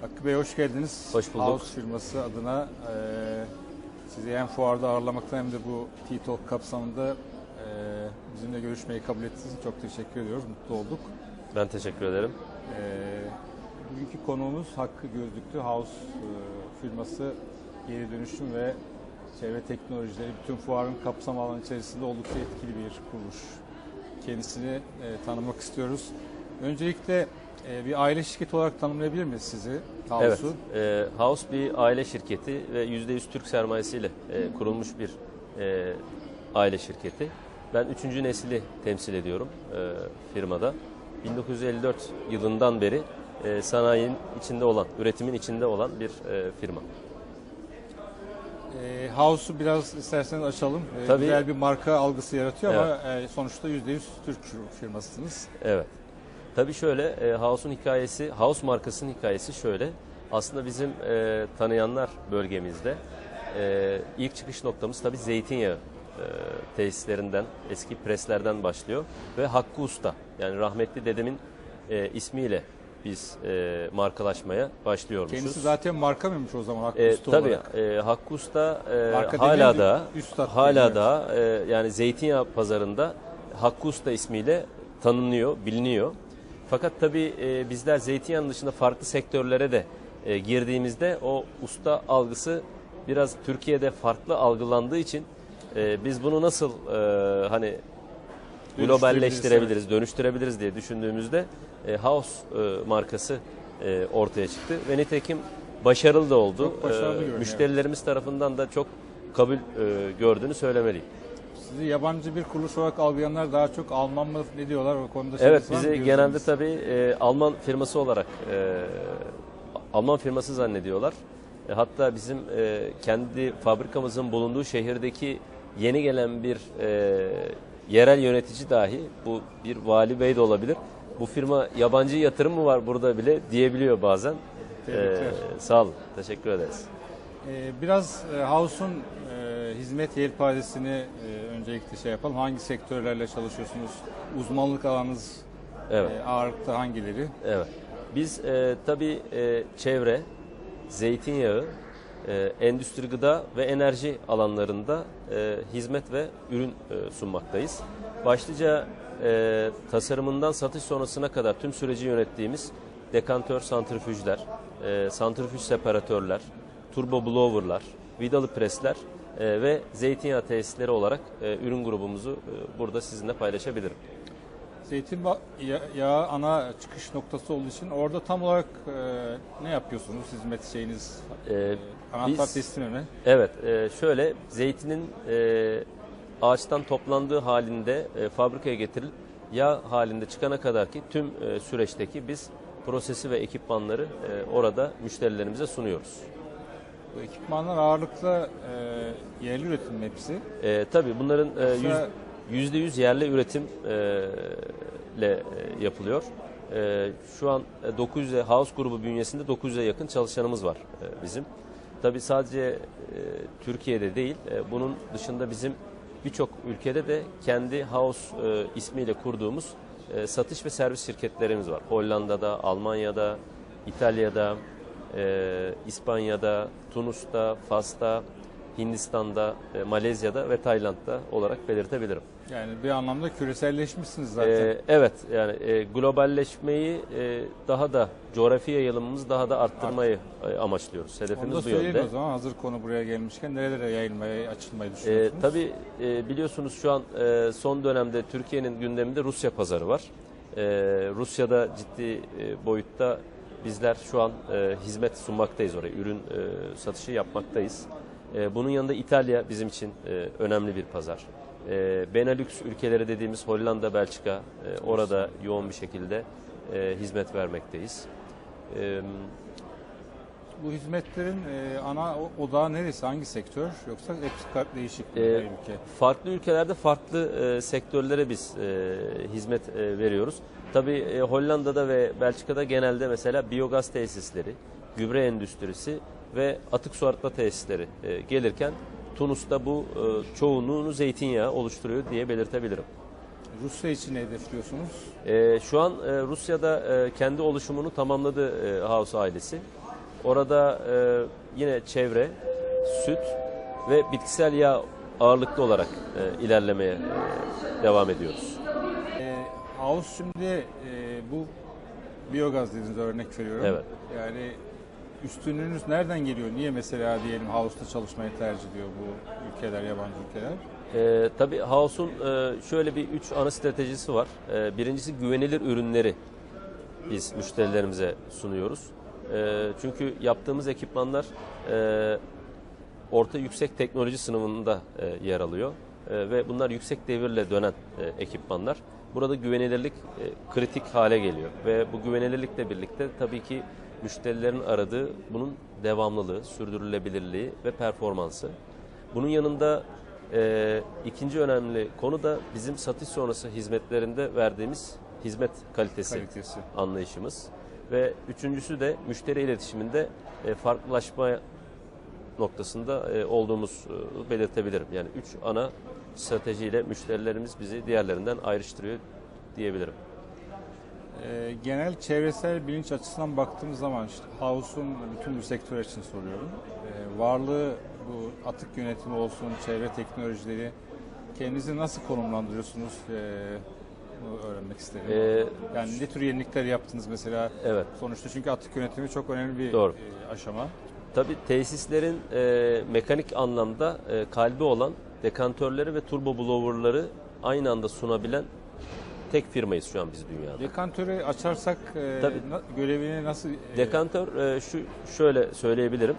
Hakkı Bey hoş geldiniz. Hoş bulduk. House firması adına eee sizi hem fuarda ağırlamaktan hem de bu T-Talk kapsamında eee bizimle görüşmeyi kabul ettiğiniz için çok teşekkür ediyoruz. Mutlu olduk. Ben teşekkür ederim. Eee bugünkü konuğumuz Hakkı Gözlüklü House eee, firması geri dönüşüm ve çevre teknolojileri bütün fuarın kapsam alanı içerisinde oldukça etkili bir kuruluş. Kendisini eee, tanımak istiyoruz. Öncelikle eee, bir aile şirketi olarak tanımlayabilir miyiz sizi? Evet, House'u? e, House bir aile şirketi ve %100 Türk sermayesiyle e, kurulmuş bir e, aile şirketi. Ben üçüncü nesili temsil ediyorum e, firmada. 1954 yılından beri e, sanayinin içinde olan, üretimin içinde olan bir e, firma. E, House'u biraz isterseniz açalım. E, Tabii. Güzel bir marka algısı yaratıyor ama e, sonuçta %100 Türk firmasısınız. Evet. Tabii şöyle, e, House'un hikayesi, House markasının hikayesi şöyle. Aslında bizim e, tanıyanlar bölgemizde e, ilk çıkış noktamız tabii zeytinyağı e, tesislerinden, eski preslerden başlıyor. Ve Hakkı Usta, yani rahmetli dedemin e, ismiyle biz e, markalaşmaya başlıyormuşuz. Kendisi zaten marka mıymış o zaman Hakkı E, Usta tabii olarak? e, Hakkı Usta e, Marka hala da üstad hala da e, yani zeytinyağı pazarında Hakkı Usta ismiyle tanınıyor, biliniyor. Fakat tabii e, bizler zeytinyağının dışında farklı sektörlere de e, girdiğimizde o usta algısı biraz Türkiye'de farklı algılandığı için e, biz bunu nasıl e, hani globalleştirebiliriz, dönüştürebiliriz diye düşündüğümüzde e, House e, markası e, ortaya çıktı ve nitekim başarılı da oldu. Çok başarılı E, müşterilerimiz tarafından da çok kabul e, gördüğünü söylemeliyim. Sizi yabancı bir kuruluş olarak algılayanlar daha çok Alman mı ne diyorlar o konuda Evet bizi genelde tabii e, Alman firması olarak e, Alman firması zannediyorlar. E, hatta bizim e, kendi fabrikamızın bulunduğu şehirdeki yeni gelen bir e, yerel yönetici dahi bu bir vali bey de olabilir. Bu firma yabancı yatırım mı var burada bile diyebiliyor bazen. Tebrikler. E, sağ olun. Teşekkür ederiz. E, biraz e, House'un e, hizmet yelpazesini e, öncelikle şey yapalım. Hangi sektörlerle çalışıyorsunuz? Uzmanlık alanınız Evet. e, ağırlıkta hangileri? Evet. Biz e, tabii e, çevre, zeytinyağı, e, endüstri gıda ve enerji alanlarında e, hizmet ve ürün e, sunmaktayız. Başlıca e, tasarımından satış sonrasına kadar tüm süreci yönettiğimiz dekantör santrifüjler, e, santrifüj separatörler, turbo blowerlar, vidalı presler e, ve zeytinyağı tesisleri olarak e, ürün grubumuzu e, burada sizinle paylaşabilirim. Zeytin yağı ana çıkış noktası olduğu için orada tam olarak e, ne yapıyorsunuz hizmet şeyiniz? E, Anahtar biz- teslimi mi? Evet, e, şöyle zeytinin e, ağaçtan toplandığı halinde e, fabrikaya getirilip yağ halinde çıkana kadar ki tüm e, süreçteki biz prosesi ve ekipmanları e, orada müşterilerimize sunuyoruz. Bu ekipmanlar ağırlıkla e, yerli üretim hepsi. E, tabii bunların e, Yoksa- yüz- yüzde yüz yerli üretim e, e, yapılıyor. E, şu an e, 900'e House grubu bünyesinde 900'e yakın çalışanımız var e, bizim. Tabii sadece e, Türkiye'de değil, e, bunun dışında bizim birçok ülkede de kendi House e, ismiyle kurduğumuz e, satış ve servis şirketlerimiz var. Hollanda'da, Almanya'da, İtalya'da, e, İspanya'da, Tunus'ta, Fas'ta, Hindistan'da, e, Malezya'da ve Tayland'da olarak belirtebilirim. Yani bir anlamda küreselleşmişsiniz zaten. E, evet, yani e, globalleşmeyi e, daha da coğrafi yayılımımızı daha da arttırmayı e, amaçlıyoruz. Onu Hedefimiz da bu yönde. o zaman hazır konu buraya gelmişken nerelere yayılmaya, açılmayı E, düşünüyorsunuz? tabii e, biliyorsunuz şu an e, son dönemde Türkiye'nin gündeminde Rusya pazarı var. E, Rusya'da ciddi e, boyutta bizler şu an e, hizmet sunmaktayız oraya, ürün e, satışı yapmaktayız. E, bunun yanında İtalya bizim için e, önemli bir pazar. E, Benelux ülkeleri dediğimiz Hollanda, Belçika e, orada yoğun bir şekilde e, hizmet vermekteyiz. E, Bu hizmetlerin e, ana odağı neresi? Hangi sektör? Yoksa hepsi değişik Ee, her ülke? Farklı ülkelerde farklı e, sektörlere biz e, hizmet e, veriyoruz. Tabii e, Hollanda'da ve Belçika'da genelde mesela biyogaz tesisleri, gübre endüstrisi ve atık su arıtma tesisleri e, gelirken Tunus'ta bu e, çoğunluğunu zeytinyağı oluşturuyor diye belirtebilirim. Rusya için ne hedefliyorsunuz? E, şu an e, Rusya'da e, kendi oluşumunu tamamladı e, House ailesi. Orada e, yine çevre, süt ve bitkisel yağ ağırlıklı olarak e, ilerlemeye e, devam ediyoruz. E, House şimdi e, bu biyogaz dediğiniz örnek veriyorum. Evet. Yani üstünlüğünüz nereden geliyor? Niye mesela diyelim House'da çalışmayı tercih ediyor bu ülkeler, yabancı ülkeler? E, tabii House'un e, şöyle bir üç ana stratejisi var. E, birincisi güvenilir ürünleri biz müşterilerimize sunuyoruz. E, çünkü yaptığımız ekipmanlar e, orta yüksek teknoloji sınıfında e, yer alıyor. E, ve bunlar yüksek devirle dönen e, ekipmanlar. Burada güvenilirlik e, kritik hale geliyor. Ve bu güvenilirlikle birlikte tabii ki müşterilerin aradığı bunun devamlılığı, sürdürülebilirliği ve performansı. Bunun yanında e, ikinci önemli konu da bizim satış sonrası hizmetlerinde verdiğimiz hizmet kalitesi, Kalitesi. anlayışımız. Ve üçüncüsü de müşteri iletişiminde e, farklılaşma noktasında e, olduğumuz e, belirtebilirim. Yani üç ana stratejiyle müşterilerimiz bizi diğerlerinden ayrıştırıyor diyebilirim. E, genel çevresel bilinç açısından baktığımız zaman işte House'un bütün bu sektör için soruyorum. E, varlığı bu atık yönetimi olsun, çevre teknolojileri kendinizi nasıl konumlandırıyorsunuz? E, öğrenmek isterim. E, yani ne tür yenilikler yaptınız mesela? evet. Sonuçta çünkü atık yönetimi çok önemli bir Doğru. e, aşama. Tabii tesislerin e, mekanik anlamda e, kalbi olan dekantörleri ve turbo blowerları aynı anda sunabilen tek firmayız şu an biz dünyada. Dekantörü açarsak e, Tabii. na- görevini nasıl e, Dekantör e, şu şöyle söyleyebilirim.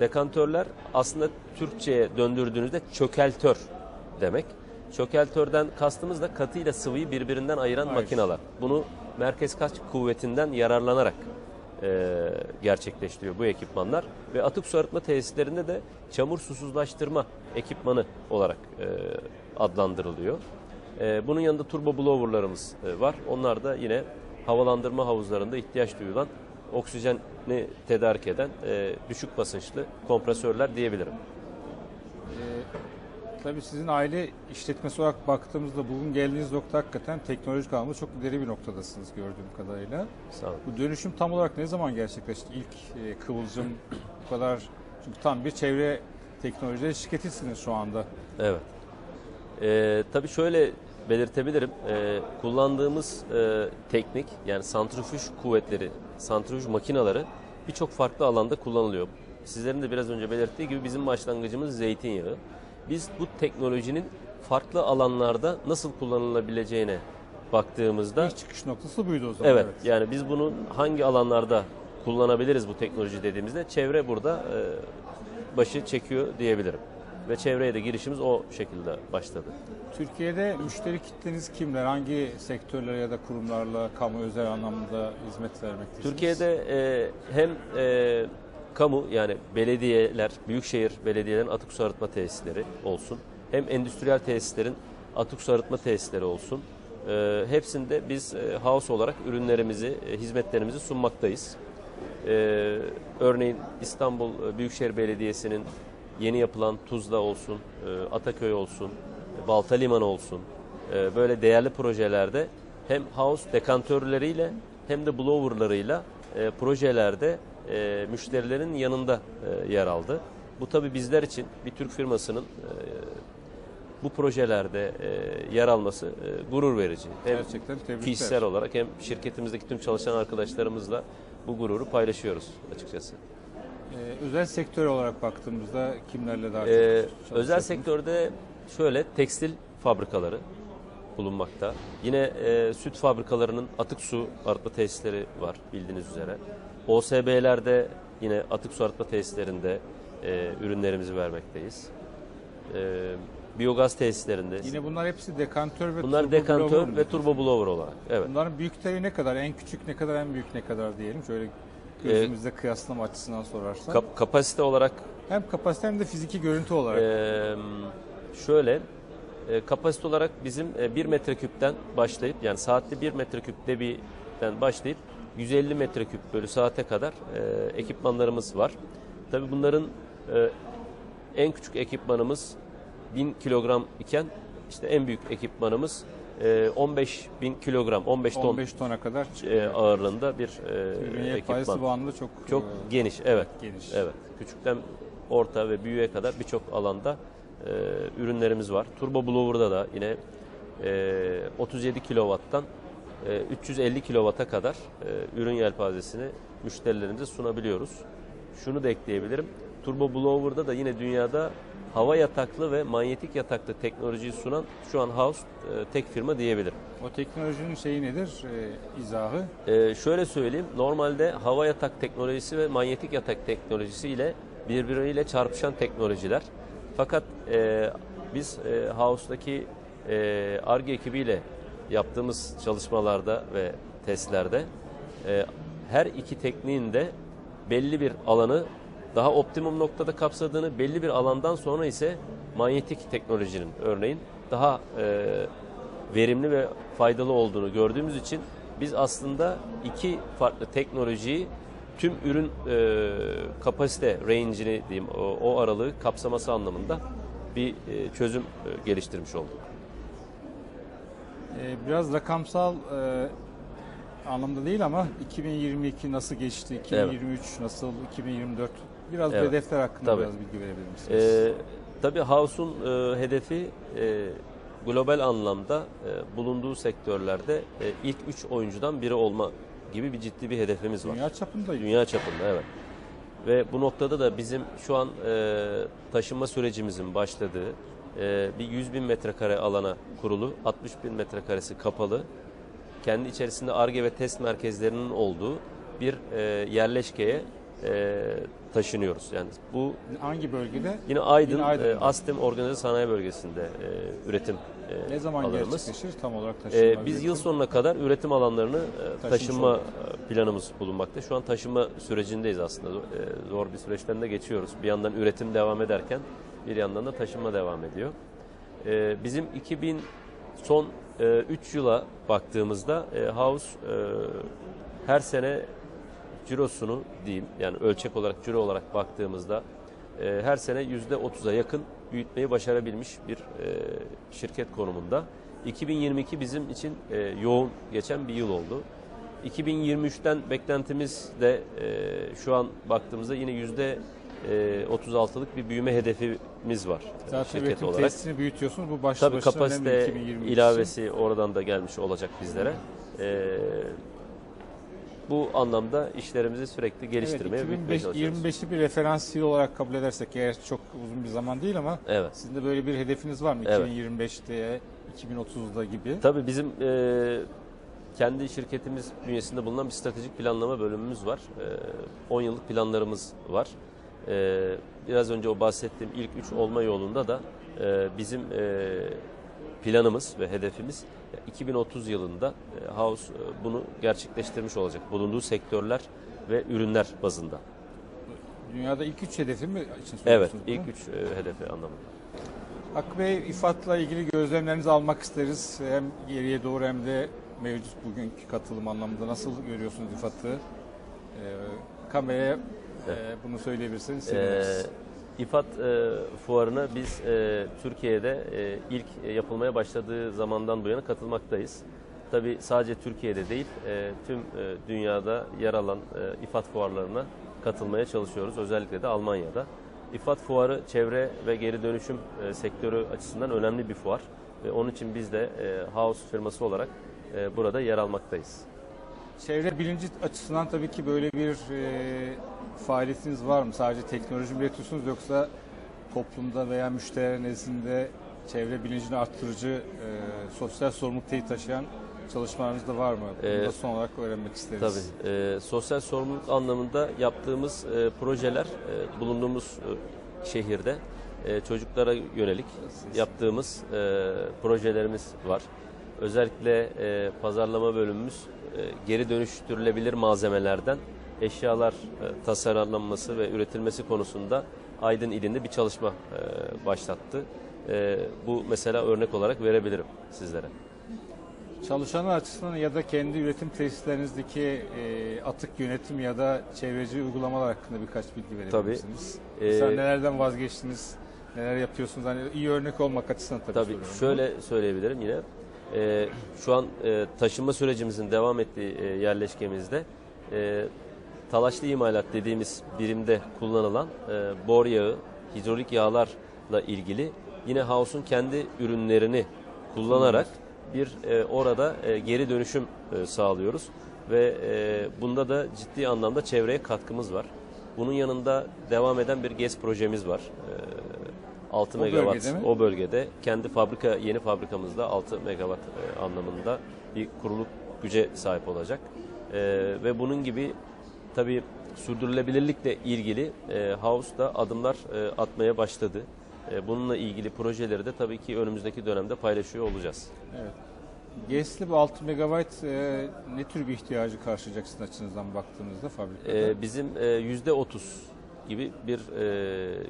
Dekantörler aslında Türkçe'ye döndürdüğünüzde çökeltör demek. Çökeltörden kastımız da katıyla sıvıyı birbirinden ayıran Hayır. makineler. Bunu merkez kaç kuvvetinden yararlanarak e, gerçekleştiriyor bu ekipmanlar ve atık su arıtma tesislerinde de çamur susuzlaştırma ekipmanı olarak e, adlandırılıyor. E, bunun yanında turbo blowerlarımız e, var. Onlar da yine havalandırma havuzlarında ihtiyaç duyulan oksijeni tedarik eden e, düşük basınçlı kompresörler diyebilirim. E, tabii sizin aile işletmesi olarak baktığımızda bugün geldiğiniz nokta hakikaten teknolojik anlamda çok ileri bir noktadasınız gördüğüm kadarıyla. Sağ olun. Bu dönüşüm tam olarak ne zaman gerçekleşti? İlk e, kıvılcım bu kadar çünkü tam bir çevre teknolojileri şirketisiniz şu anda. Evet. Ee, tabii şöyle belirtebilirim. Ee, kullandığımız e, teknik yani santrifüj kuvvetleri, santrifüj makinaları birçok farklı alanda kullanılıyor. Sizlerin de biraz önce belirttiği gibi bizim başlangıcımız zeytinyağı. Biz bu teknolojinin farklı alanlarda nasıl kullanılabileceğine baktığımızda İlk çıkış noktası buydu o zaman. Evet, yani biz bunu hangi alanlarda kullanabiliriz bu teknoloji dediğimizde çevre burada e, başı çekiyor diyebilirim. Ve çevreye de girişimiz o şekilde başladı. Türkiye'de müşteri kitleniz kimler? Hangi sektörlere ya da kurumlarla kamu özel anlamda hizmet vermektesiniz? Türkiye'de e, hem e, kamu yani belediyeler, büyükşehir belediyelerin atık su arıtma tesisleri olsun, hem endüstriyel tesislerin atık su arıtma tesisleri olsun. E, hepsinde biz e, house olarak ürünlerimizi, e, hizmetlerimizi sunmaktayız. E, örneğin İstanbul Büyükşehir Belediyesi'nin yeni yapılan Tuzla olsun, e, Ataköy olsun, Balta Limanı olsun, e, böyle değerli projelerde hem house dekantörleriyle hem de blowerlarıyla e, projelerde e, müşterilerin yanında e, yer aldı. Bu tabi bizler için bir Türk firmasının e, bu projelerde e, yer alması e, gurur verici. Hem Gerçekten tebrikler. kişisel olarak hem şirketimizdeki tüm çalışan arkadaşlarımızla bu gururu paylaşıyoruz açıkçası. Ee, özel sektör olarak baktığımızda kimlerle daha çok Ee, özel sektörde şöyle tekstil fabrikaları bulunmakta. Yine e, süt fabrikalarının atık su arıtma tesisleri var bildiğiniz üzere. OSB'lerde yine atık su arıtma tesislerinde e, ürünlerimizi vermekteyiz. E, biyogaz tesislerinde. Yine bunlar hepsi dekantör ve Bunlar turbo dekantör blower ve turbo blower olarak. Evet. Bunların büyükleri ne kadar? En küçük ne kadar? En büyük ne kadar diyelim? Şöyle gözümüzde kıyaslama açısından sorarsak. Kap- kapasite olarak hem kapasite hem de fiziki görüntü olarak. Ee, şöyle e, kapasite olarak bizim e, 1 metreküpten başlayıp yani saatte 1 metreküp debiden başlayıp 150 metreküp bölü saate kadar e, ekipmanlarımız var. Tabii bunların e, en küçük ekipmanımız 1000 kilogram iken işte en büyük ekipmanımız e, 15 bin kilogram, 15 ton 15 tona kadar e, ağırlığında bir e, yelpazesi ekipman. bu anlamda çok Çok e, geniş, evet. geniş. Evet. Küçükten orta ve büyüğe kadar birçok alanda e, ürünlerimiz var. Turbo Blower'da da yine e, 37 kW'tan e, 350 kW'a kadar e, ürün yelpazesini müşterilerimize sunabiliyoruz. Şunu da ekleyebilirim. Turbo Blower'da da yine dünyada hava yataklı ve manyetik yataklı teknolojiyi sunan şu an House e, tek firma diyebilirim. O teknolojinin şeyi nedir? E, izahı. Şöyle söyleyeyim, normalde hava yatak teknolojisi ve manyetik yatak teknolojisi ile birbiriyle çarpışan teknolojiler. Fakat e, biz e, House'daki e, ARGE ekibiyle yaptığımız çalışmalarda ve testlerde e, her iki tekniğin de belli bir alanı daha optimum noktada kapsadığını, belli bir alandan sonra ise manyetik teknolojinin örneğin daha e, verimli ve faydalı olduğunu gördüğümüz için biz aslında iki farklı teknolojiyi tüm ürün e, kapasite range'ini diyeyim o, o aralığı kapsaması anlamında bir e, çözüm e, geliştirmiş olduk. E, biraz rakamsal e, anlamda değil ama 2022 nasıl geçti? 2023 nasıl? 2024 biraz Evet. hedefler hakkında Tabii. biraz bilgi verebilir misiniz? Ee, tabii House'un e, hedefi e, global anlamda e, bulunduğu sektörlerde e, ilk üç oyuncudan biri olma gibi bir ciddi bir hedefimiz var. Dünya çapında Dünya çapında evet. Ve bu noktada da bizim şu an e, taşınma sürecimizin başladığı e, bir 100 bin metrekare alana kurulu, 60 bin metrekaresi kapalı, kendi içerisinde ARGE ve test merkezlerinin olduğu bir e, yerleşkeye e, taşınıyoruz. Yani bu hangi bölgede? yine Aydın, Yine Aydın'da. e, Astem Organize Sanayi Bölgesi'nde e, üretim e, Ne zaman alanımız. gerçekleşir tam olarak taşınma? Ee, biz üretim? yıl sonuna kadar üretim alanlarını e, taşınma olduk. e, planımız bulunmakta. Şu an taşınma sürecindeyiz aslında. Ee, Zor bir süreçten de geçiyoruz. Bir yandan üretim devam ederken bir yandan da taşınma devam ediyor. Ee, Bizim 2000 son 3 yıla baktığımızda e, House e, her sene cirosunu diyeyim yani ölçek olarak ciro olarak baktığımızda e, her sene %30'a yakın büyütmeyi başarabilmiş bir e, şirket konumunda. 2022 bizim için e, yoğun geçen bir yıl oldu. 2023'ten beklentimiz de e, şu an baktığımızda yine yüzde e, 36'lık bir büyüme hedefimiz var Zaten şirket olarak. testini büyütüyorsunuz. Bu başlı Tabii kapasite 2023 için. ilavesi oradan da gelmiş olacak bizlere. Ee, bu anlamda işlerimizi sürekli geliştirmeye, evet, büyütmeye 2025, çalışıyoruz. 25'i bir referans yıl olarak kabul edersek eğer çok uzun bir zaman değil ama Evet. sizin de böyle bir hedefiniz var mı? Evet. 2025'te, 2030'da gibi. Tabii bizim e, kendi şirketimiz bünyesinde bulunan bir stratejik planlama bölümümüz var. E, 10 yıllık planlarımız var. E, biraz önce o bahsettiğim ilk üç olma yolunda da e, bizim e, planımız ve hedefimiz 2030 yılında e, House e, bunu gerçekleştirmiş olacak. Bulunduğu sektörler ve ürünler bazında. Dünyada ilk üç hedefi mi için Evet, ilk üç e, hedefi anlamında. Hakkı Bey, İFAD'la ilgili gözlemlerinizi almak isteriz. Hem geriye doğru hem de mevcut bugünkü katılım anlamında nasıl görüyorsunuz İFAD'ı? Ee, kameraya e, bunu söyleyebilirseniz seviniriz. Ee, İFAD e, fuarına biz e, Türkiye'de e, ilk yapılmaya başladığı zamandan bu yana katılmaktayız. Tabi sadece Türkiye'de değil, e, tüm e, dünyada yer alan e, İFAD fuarlarına katılmaya çalışıyoruz. Özellikle de Almanya'da. İFAD fuarı çevre ve geri dönüşüm e, sektörü açısından önemli bir fuar. Ve onun için biz de e, House firması olarak e, burada yer almaktayız. Çevre bilinci açısından tabii ki böyle bir e, faaliyetiniz var mı? Sadece teknoloji mi üretiyorsunuz yoksa toplumda veya müşteriler nezdinde çevre bilincini arttırıcı e, sosyal sorumluluk teyit taşıyan çalışmalarınız da var mı? Bunu Ee, da son olarak öğrenmek isteriz. Tabii. E, sosyal sorumluluk anlamında yaptığımız e, projeler e, bulunduğumuz e, şehirde e, çocuklara yönelik yaptığımız e, projelerimiz var. Özellikle e, pazarlama bölümümüz e, geri dönüştürülebilir malzemelerden eşyalar e, tasarlanması ve üretilmesi konusunda Aydın ilinde bir çalışma e, başlattı. E, bu mesela örnek olarak verebilirim sizlere. Çalışanlar açısından ya da kendi üretim tesislerinizdeki e, atık yönetim ya da çevreci uygulamalar hakkında birkaç bilgi verebilir Tabii. Ee, Mesela nelerden vazgeçtiniz? Neler yapıyorsunuz? Hani iyi örnek olmak açısından tabii, Tabii soruyorum şöyle söyleyebilirim yine. e, şu an e, taşınma sürecimizin devam ettiği e, yerleşkemizde e, talaşlı imalat dediğimiz birimde kullanılan e, bor yağı, hidrolik yağlarla ilgili yine House'un kendi ürünlerini kullanarak bir e, orada e, geri dönüşüm e, sağlıyoruz ve e, bunda da ciddi anlamda çevreye katkımız var. Bunun yanında devam eden bir GES projemiz var. E, 6 O megawatt bölgede mi? o bölgede kendi fabrika yeni fabrikamızda 6 megawatt e, anlamında bir kuruluk güce sahip olacak. E, ve bunun gibi tabii sürdürülebilirlikle ilgili e, House da adımlar e, atmaya başladı. E, bununla ilgili projeleri de tabii ki önümüzdeki dönemde paylaşıyor olacağız. Evet. GES'li bu 6 megabayt e, ne tür bir ihtiyacı karşılayacak sizin açınızdan baktığınızda fabrikada? E, bizim e, yüzde 30 gibi bir e,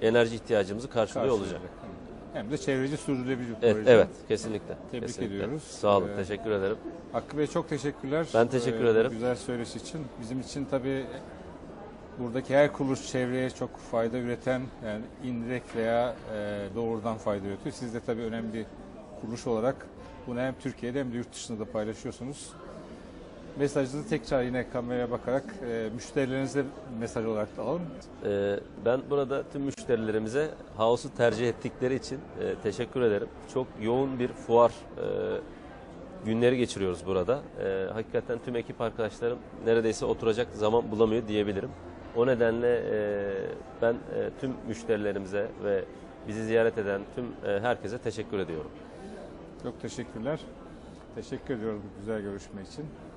enerji ihtiyacımızı karşılıyor olacak. Hem de çevreci sürdürülebilir Evet, proje. evet kesinlikle. Tebrik kesinlikle. ediyoruz. Sağ olun, Ee, teşekkür ederim. Hakkı Bey çok teşekkürler. Ben teşekkür Ee, ederim. Güzel söyleşi için. Bizim için tabii buradaki her kuruluş çevreye çok fayda üreten, yani indirekt veya e, doğrudan fayda üretiyor. Siz de tabii önemli bir kuruluş olarak bunu hem Türkiye'de hem de yurt dışında da paylaşıyorsunuz. Mesajınızı tekrar yine kameraya bakarak e, müşterilerinize mesaj olarak da alalım. Ee, ben burada tüm müşterilerimize House'u tercih ettikleri için e, teşekkür ederim. Çok yoğun bir fuar e, günleri geçiriyoruz burada. E, hakikaten tüm ekip arkadaşlarım neredeyse oturacak zaman bulamıyor diyebilirim. O nedenle e, ben e, tüm müşterilerimize ve bizi ziyaret eden tüm e, herkese teşekkür ediyorum. Çok teşekkürler. Teşekkür ediyoruz bu güzel görüşme için.